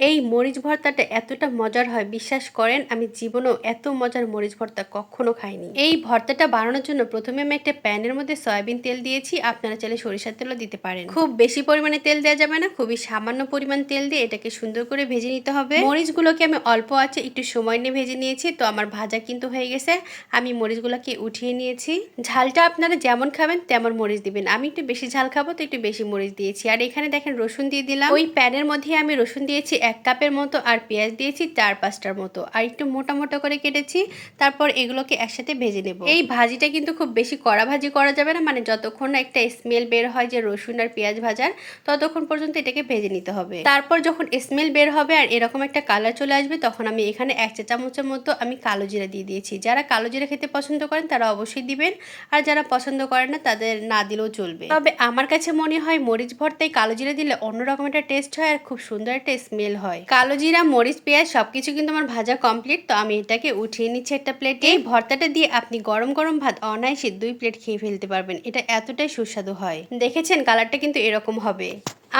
এই মরিচ ভর্তাটা এতটা মজার হয়, বিশ্বাস করেন, আমি জীবনেও এত মজার মরিচ ভর্তা কখনো খাইনি। এই ভর্তাটা বানানোর জন্য প্রথমে আমি একটা প্যানের মধ্যে সয়াবিন তেল দিয়েছি, আপনারা চাইলে সরিষার তেলও দিতে পারেন। খুব বেশি পরিমাণে তেল দেওয়া যাবে না, খুবই সামান্য পরিমাণ তেল দিয়ে এটাকে সুন্দর করে ভেজে নিতে হবে। মরিচগুলোকে আমি অল্প আছে একটু সময় নিয়ে ভেজে নিয়েছি, তো আমার ভাজা কিন্তু হয়ে গেছে, আমি মরিচগুলোকে উঠিয়ে নিয়েছি। ঝালটা আপনারা যেমন খাবেন তেমন মরিচ দিবেন, আমি একটু বেশি ঝাল খাব, তো একটু বেশি মরিচ দিয়েছি। আর এখানে দেখেন রসুন দিয়ে দিলাম। ওই প্যানের মধ্যে আমি রসুন দিয়েছি এক কাপের মতো আর পেঁয়াজ দিয়েছি চার পাঁচটার মতো। আর একটু মোটা মোটা করে কেটেছি, তারপর এগুলোকে একসাথে ভেজে নেব। এই ভাজিটা কিন্তু খুব বেশি কড়া ভাজি করা যাবে না মানে যতক্ষণ না একটা স্মেল বের হয় যে রসুন আর পেঁয়াজ ভাজার, ততক্ষণ পর্যন্ত এটাকে ভেজে নিতে হবে। তারপর যখন স্মেল বের হবে আর এরকম একটা কালার চলে আসবে, তখন আমি এখানে এক চা চামচের মতো আমি কালো জিরা দিয়ে দিয়েছি। যারা কালো জিরা খেতে পছন্দ করেন, তারা অবশ্যই দিবেন। আর যারা পছন্দ করেন না, তাদের না দিলেও চলবে। তবে আমার কাছে মনে হয় মরিচ ভর্তায় কালো জিরা দিলে অন্যরকম একটা টেস্ট হয় আর খুব সুন্দর একটা স্মেল হয়। কালো জিরা মরিচ পেঁয়াজ সবকিছু কিন্তু আমার ভাজা কমপ্লিট তো আমি এটাকে উঠিয়ে নিচ্ছি একটা প্লেটে এই ভর্তাটা দিয়ে আপনি গরম গরম ভাত অনায়াসে দুই প্লেট খেয়ে ফেলতে পারবেন। এটা এতটাই সুস্বাদু হয়। দেখেছেন কালারটা কিন্তু এরকম হবে।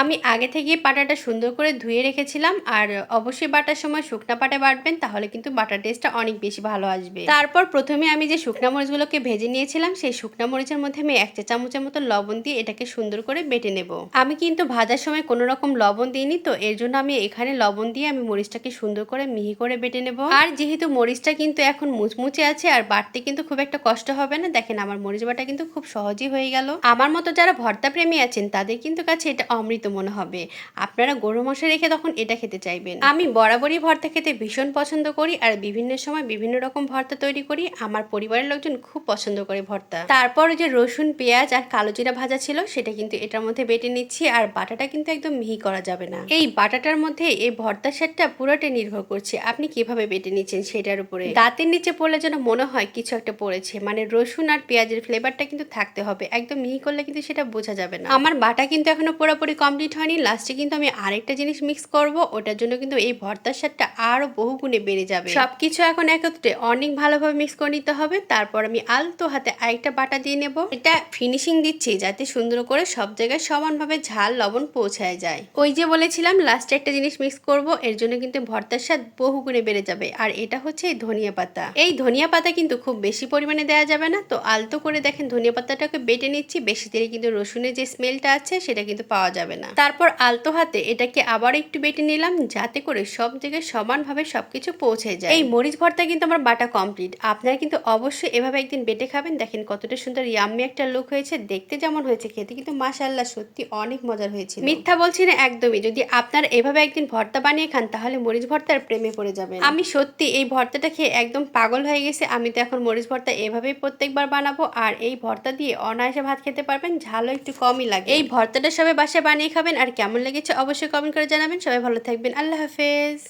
আমি আগে থেকে পাটাটা সুন্দর করে ধুয়ে রেখেছিলাম, আর অবশ্যই বাটার সময় শুকনা পাটা বাটবেন, তাহলে কিন্তু বাটার টেস্টটা অনেক বেশি ভালো আসবে। তারপর প্রথমে আমি যে শুকনা মরিচগুলোকে ভেজে নিয়েছিলাম, সেই শুকনা মরিচের মধ্যে আমি এক চা চামচের মতো লবণ দিয়ে এটাকে সুন্দর করে বেটে নেব। আমি কিন্তু ভাজার সময় কোনো রকম লবণ দিইনি, তো এর জন্য আমি এখানে লবণ দিয়ে আমি মরিচটাকে সুন্দর করে মিহি করে বেটে নেব। আর যেহেতু মরিচটা কিন্তু এখন মুচমুচে আছে, আর বাটতে কিন্তু খুব একটা কষ্ট হবে না, দেখেন আমার মরিচ বাটা কিন্তু খুব সহজই হয়ে গেল। আমার মতো যারা ভর্তা প্রেমী আছেন, তাদের কিন্তু কাছে এটা অমৃত মনে হবে। আপনারা গরু মশা রেখে তখন এটা খেতে চাইবেন। আমি বরাবরই ভর্তা খেতে ভীষণ পছন্দ করি আর বিভিন্ন সময় বিভিন্ন রকম ভর্তা তৈরি করি। আমার পরিবারের লোকজন খুব পছন্দ করে ভর্তা। তারপর যে রসুন, পেঁয়াজ আর কালো জিরা ভাজা ছিল, সেটা কিন্তু এটার মধ্যে বেটে নিচ্ছি আর বাটাটা কিন্তু একদম মিহি করা যাবে না। এই বাটাটার মধ্যে এই ভর্তার স্বাদটা পুরোটা নির্ভর করছে। আপনি কীভাবে বেটে নিচ্ছেন সেটার উপরে। দাঁতের নিচে পড়লে যেন মনে হয় কিছু একটা পড়েছে। মানে রসুন আর পেঁয়াজের ফ্লেভারটা কিন্তু থাকতে হবে। একদম মিহি করলে কিন্তু সেটা বোঝা যাবে না। আমার বাটা কিন্তু এখনও পুরোপুরি কমপ্লিট হয়নি। লাস্টে কিন্তু আমি আরেকটা জিনিস মিক্স করব, ওটার জন্য কিন্তু এই ভর্তার স্বাদটা আরও বহু গুণে বেড়ে যাবে। সব কিছু এখন একত্রে অনেক ভালোভাবে মিক্স করে নিতে হবে। তারপর আমি আলতো হাতে আরেকটা বাটা দিয়ে নেব। এটা ফিনিশিং দিচ্ছি যাতে সুন্দর করে সব জায়গায় সমানভাবে ঝাল, লবণ পৌঁছায় যায়। ওই যে বলেছিলাম লাস্টে একটা জিনিস মিক্স করব, এর জন্য কিন্তু ভর্তার স্বাদ বহু গুণে বেড়ে যাবে। আর এটা হচ্ছে এই ধনিয়া পাতা। এই ধনিয়া পাতা কিন্তু খুব বেশি পরিমাণে দেওয়া যাবে না। তো আলতো করে দেখেন, ধনিয়া পাতাটাকে বেটে নিচ্ছি। বেশি দেরি কিন্তু রসুনের যে স্মেলটা আছে, সেটা কিন্তু পাওয়া যাবে না। তারপর আলতো হাতে এটাকে আবার একটু বেটে নিলাম, যাতে করে সব জায়গায় সমানভাবে সবকিছু পৌঁছে যায়। এই মরিচ ভর্তা কিন্তু আমার বাটা কমপ্লিট আপনারা কিন্তু অবশ্যই এভাবে একদিন বেটে খাবেন। দেখেন কতটা সুন্দর ইয়াম্মি একটা লুক হয়েছে। দেখতে যেমন হয়েছে, খেতে কিন্তু মাশাল্লাহ সত্যি অনেক মজার হয়েছে মিথ্যা বলছি না একদমই। যদি আপনারা এভাবে একদিন ভর্তা বানিয়ে খান, তাহলে মরিচ ভর্তার প্রেমে পড়ে যাবেন। আমি সত্যি এই ভর্তাটা খেয়ে একদম পাগল হয়ে গেছে। আমি তো এখন মরিচ ভর্তা এভাবেই প্রত্যেকবার বানাবো। আর এই ভর্তা দিয়ে অনায়াসে ভাত খেতে পারবেন। ঝালও একটু কমই লাগে। এই ভর্তাটা সবাই বাসায় বানিয়ে খাবেন আর কেমন লেগেছে অবশ্যই কমেন্ট করে জানাবেন। সবাই ভালো থাকবেন। আল্লাহ হাফেজ।